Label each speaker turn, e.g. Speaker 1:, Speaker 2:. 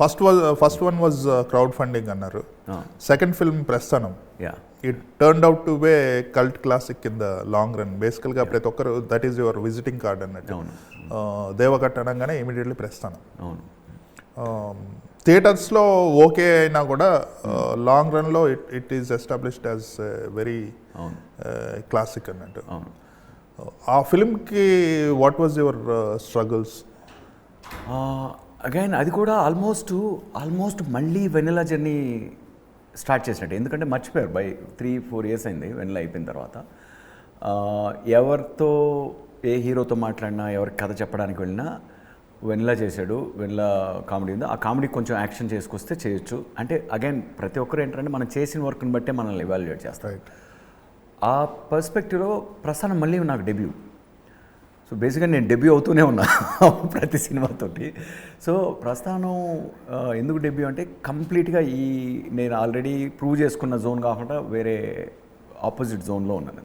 Speaker 1: First was first one was crowd funding అన్నారు. Second film Prasthanam
Speaker 2: yeah
Speaker 1: it turn out to be cult classic in the long run బేసికల్గా ప్రతి ఒక్కరు that is your visiting card అన్నట్టు. దేవకట్ అనగానే immediately ప్రస్థానం
Speaker 2: అవును.
Speaker 1: థియేటర్స్లో okay అయినా కూడా లాంగ్ రన్లో it it is established as very
Speaker 2: అవును.
Speaker 1: క్లాసిక్ అన్నట్టు. ఆ ఫిల్మ్కి what was your struggles
Speaker 2: again అది కూడా ఆల్మోస్ట్ ఆల్మోస్ట్ మళ్ళీ వెనిలా జర్నీ స్టార్ట్ చేసినట్టు. ఎందుకంటే మర్చిపోయారు. బై త్రీ ఫోర్ ఇయర్స్ అయింది వెనిలా అయిపోయిన తర్వాత. ఎవరితో ఏ హీరోతో మాట్లాడినా ఎవరికి కథ చెప్పడానికి వెళ్ళినా వెనిలా చేశాడు. వెనిలా కామెడీ ఉంది. ఆ కామెడీ కొంచెం యాక్షన్ చేసుకొస్తే చేయొచ్చు. అంటే అగైన్ ప్రతి ఒక్కరు ఏంటంటే మనం చేసిన వర్క్ని బట్టే మనల్ని ఎవాల్యుయేట్ చేస్తారు.
Speaker 1: రైట్
Speaker 2: ఆ పర్స్పెక్టివ్లో ప్రస్థానం మళ్ళీ నాకు డెబ్యూ సో బేసిక్గా నేను డెబ్యూ అవుతూనే ఉన్నా ప్రతి సినిమాతోటి. సో ప్రస్థానం ఎందుకు డెబ్యూ అంటే కంప్లీట్గా ఈ నేను ఆల్రెడీ ప్రూవ్ చేసుకున్న జోన్ కాకుండా వేరే ఆపోజిట్ జోన్లో ఉన్నాను.